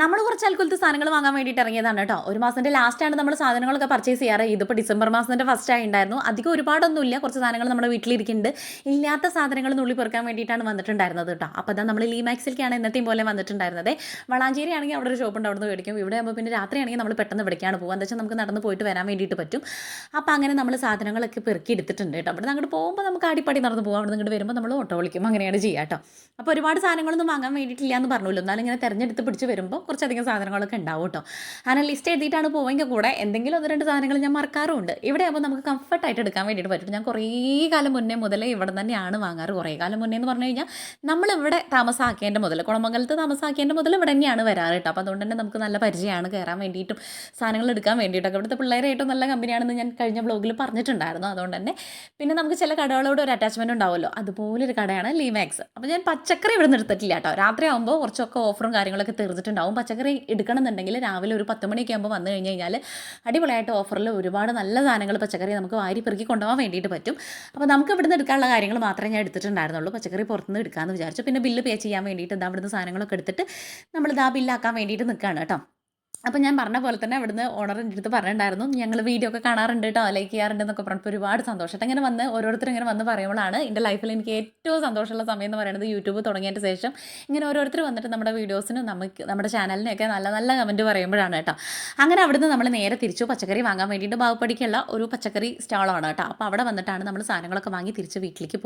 നമ്മൾ കുറച്ച് അൽക്കുലത്തെ സാധനങ്ങൾ വാങ്ങാൻ വേണ്ടിയിട്ട് ഇറങ്ങിയതാണ് കേട്ടോ. ഒരു മാസത്തിന്റെ ലാസ്റ്റ് ആണ് നമ്മൾ സാധനങ്ങളൊക്കെ പർച്ചേസ് ചെയ്യാറ്. ഇതിപ്പോൾ ഡിസംബർ മാസത്തിന്റെ ഫസ്റ്റ് ആയി ഉണ്ടായിരുന്നു അധികം ഒരുപാടൊന്നുമില്ല. കുറച്ച് സാധനങ്ങൾ നമ്മുടെ വീട്ടിലിരിക്കുന്നുണ്ട്. ഇല്ലാത്ത സാധനങ്ങൾ നുള്ളി പെറുക്കാൻ വേണ്ടിയിട്ടാണ് വന്നിട്ടുണ്ടായിരുന്നത് കേട്ടോ. അപ്പോൾ അതാ നമ്മൾ ലീമാക്സിലേക്കാണ് എന്നത്തെയും പോലെ വന്നിട്ടുണ്ടായിരുന്നത്. വളാഞ്ചേരി ആണെങ്കിൽ അവിടെ ഒരു ഷോപ്പ് ഉണ്ട് അവിടെ നിന്ന് മേടിക്കും. ഇവിടെ ആകുമ്പോൾ പിന്നെ രാത്രിയാണെങ്കിൽ നമ്മൾ പെട്ടെന്ന് ഇവിടേക്കാണ് പോകുക എന്താ വെച്ചാൽ നമുക്ക് നടന്ന് പോയിട്ട് വരാൻ വേണ്ടിയിട്ട് പറ്റും. അപ്പോൾ അങ്ങനെ നമ്മൾ സാധനങ്ങളൊക്കെ പെറുക്കി എടുത്തിട്ടുണ്ട് കേട്ടോ. അവിടെ അങ്ങോട്ട് പോകുമ്പോൾ നമുക്ക് അടിപ്പടി നടന്ന് പോകാം അവിടെ നിന്ന് വരുമ്പോൾ നമ്മൾ ഓട്ടോ വിളിക്കും. അങ്ങനെയാണ് ചെയ്യുക കേട്ടോ. അപ്പോൾ ഒരുപാട് സാധനങ്ങളൊന്നും വാങ്ങാൻ വേണ്ടിയിട്ടില്ല എന്ന് പറഞ്ഞല്ലോ. എന്നാലും ഇങ്ങനെ തിരഞ്ഞെടുത്ത് പിടിച്ച് വരുമ്പോൾ കുറച്ചധികം സാധനങ്ങളൊക്കെ ഉണ്ടാവും കേട്ടോ അങ്ങനെ ലിസ്റ്റ് എഴുതിയിട്ടാണ് പോവെങ്കിൽ കൂടെ എന്തെങ്കിലും ഒന്ന് രണ്ട് സാധനങ്ങൾ ഞാൻ മറക്കാറുമുണ്ട്. ഇവിടെ ആകുമ്പോൾ നമുക്ക് കംഫർട്ടായിട്ട് എടുക്കാൻ വേണ്ടിയിട്ട് പറ്റും. ഞാൻ കുറേ കാലം മുന്നേ മുതലേ ഇവിടെ തന്നെയാണ് വാങ്ങാറ്. കുറേ കാലം മുന്നേ എന്ന് പറഞ്ഞു കഴിഞ്ഞാൽ നമ്മളിവിടെ താമസാക്കിയതിന്റെ മുതൽ കുളമംഗലത്ത് താമസാക്കിയതിന്റെ മുതൽ ഇവിടെ തന്നെയാണ് വരാറ് കേട്ടോ അപ്പോൾ അതുകൊണ്ട് തന്നെ നമുക്ക് നല്ല പരിചയമാണ് കയറാൻ വേണ്ടിയിട്ടും സാധനങ്ങൾ എടുക്കാൻ വേണ്ടിയിട്ടൊക്കെ. ഇവിടുത്തെ പിള്ളേരായിട്ടും നല്ല കമ്പനിയാണെന്ന് ഞാൻ കഴിഞ്ഞ ബ്ലോഗിൽ പറഞ്ഞിട്ടുണ്ടായിരുന്നു. അതുകൊണ്ട് തന്നെ പിന്നെ നമുക്ക് ചില കടകളോട് ഒരു അറ്റാച്ച്മെന്റ് ഉണ്ടാവുമല്ലോ. അതുപോലൊരു കടയാണ് ലീമാക്സ് അപ്പോൾ ഞാൻ പച്ചക്കറി ഇവിടെ നിന്ന് എടുത്തിട്ടില്ല കേട്ടോ രാത്രി ആകുമ്പോൾ കുറച്ചൊക്കെ ഓഫറും കാര്യങ്ങളൊക്കെ തീർന്നിട്ടുണ്ടാവും. പച്ചക്കറി എടുക്കണമെന്നുണ്ടെങ്കിൽ രാവിലെ ഒരു പത്ത് മണിയൊക്കെ ആകുമ്പോൾ വന്നു കഴിഞ്ഞ് കഴിഞ്ഞാൽ അടിപൊളിയായിട്ട് ഓഫറിൽ ഒരുപാട് നല്ല സാധനങ്ങൾ പച്ചക്കറി നമുക്ക് വാരി പെറുക്കി കൊണ്ടുപോകാൻ വേണ്ടിയിട്ട് പറ്റും. അപ്പോൾ നമുക്ക് ഇവിടുന്ന് എടുക്കാനുള്ള കാര്യങ്ങൾ മാത്രമേ ഞാൻ എടുത്തിട്ടുണ്ടായിരുന്നുള്ളൂ. പച്ചക്കറി പുറത്തുനിന്ന് എടുക്കാമെന്ന് വിചാരിച്ചു. പിന്നെ ബില്ല് പേ ചെയ്യാൻ വേണ്ടിയിട്ട് ഇതാ ഇവിടുന്ന് സാധനങ്ങളൊക്കെ എടുത്തിട്ട് നമ്മൾ ഇതാ ബില്ലാക്കാൻ വേണ്ടിയിട്ട് നിൽക്കുകയാണ് കേട്ടോ. അപ്പോൾ ഞാൻ പറഞ്ഞ പോലെ തന്നെ അവിടുന്ന് ഓണറിന്റെ അടുത്ത് പറഞ്ഞിട്ടുണ്ടായിരുന്നു ഞങ്ങൾ വീഡിയോ ഒക്കെ കാണാറുണ്ട് കേട്ടോ ലൈക്ക് ചെയ്യാറുണ്ട് എന്നൊക്കെ പറഞ്ഞപ്പോൾ ഒരുപാട് സന്തോഷം ഇങ്ങനെ വന്ന് ഓരോരുത്തർ ഇങ്ങനെ വന്ന് പറയുമ്പോഴാണ് എന്റെ ലൈഫിൽ എനിക്ക് ഏറ്റവും സന്തോഷമുള്ള സമയം എന്ന് പറയുന്നത് യൂട്യൂബ് തുടങ്ങിയതിന് ശേഷം ഇങ്ങനെ ഓരോരുത്തർ വന്നിട്ട് നമ്മുടെ വീഡിയോസിന് നമുക്ക് നമ്മുടെ ചാനലിനൊക്കെ നല്ല നല്ല കമന്റ് പറയുമ്പോഴാണ് കേട്ടോ അങ്ങനെ അവിടുന്ന് നമ്മൾ നേരെ തിരിച്ചു പച്ചക്കറി വാങ്ങാൻ വേണ്ടിയിട്ട് ബാവുപ്പടിക്കുള്ള ഒരു പച്ചക്കറി സ്റ്റാളാണ് കേട്ടോ അപ്പോൾ അവിടെ വന്നിട്ടാണ് നമ്മൾ സാധനങ്ങളൊക്കെ വാങ്ങി തിരിച്ച് വീട്ടിലേക്ക്